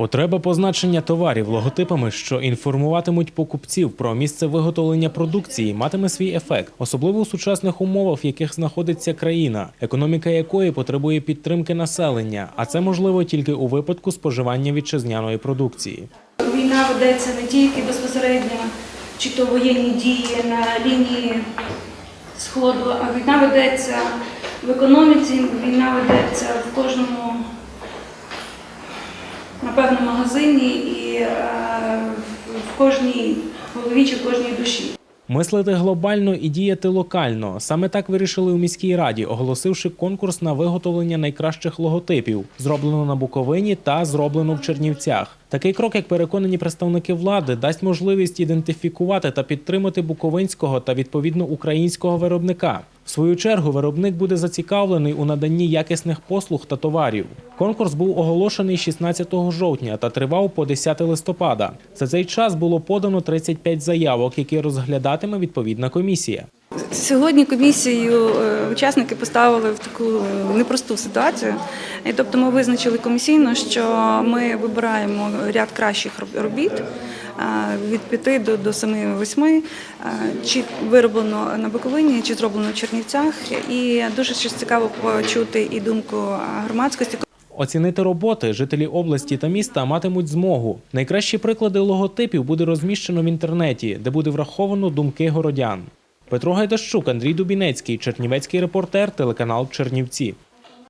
Потреба позначення товарів логотипами, що інформуватимуть покупців про місце виготовлення продукції, матиме свій ефект, особливо у сучасних умовах, в яких знаходиться країна, економіка якої потребує підтримки населення, а це можливо тільки у випадку споживання вітчизняної продукції. Війна ведеться не тільки безпосередньо, чи то воєнні дії на лінії сходу, а війна ведеться в економіці, війна ведеться в кожному, напевно, магазині і е, в кожній голові чи в кожній душі. Мислити глобально і діяти локально. Саме так вирішили у міській раді, оголосивши конкурс на виготовлення найкращих логотипів, зроблено на Буковині та зроблено в Чернівцях. Такий крок, як переконані представники влади, дасть можливість ідентифікувати та підтримати буковинського та відповідно українського виробника. В свою чергу виробник буде зацікавлений у наданні якісних послуг та товарів. Конкурс був оголошений 16 жовтня та тривав по 10 листопада. За цей час було подано 35 заявок, які розглядатиме відповідна комісія. Сьогодні комісію е, учасники поставили в таку е, непросту ситуацію. І тобто ми визначили комісійно, що ми вибираємо ряд кращих робіт е, від 5 до, до 7-8, е, чи вироблено на Буковині, чи зроблено в Чернівцях. І дуже цікаво почути і думку громадськості. Оцінити роботи жителі області та міста матимуть змогу. Найкращі приклади логотипів буде розміщено в інтернеті, де буде враховано думки городян. Петро Гайдащук, Андрій Дубінецький, Чернівецький репортер, телеканал Чернівці.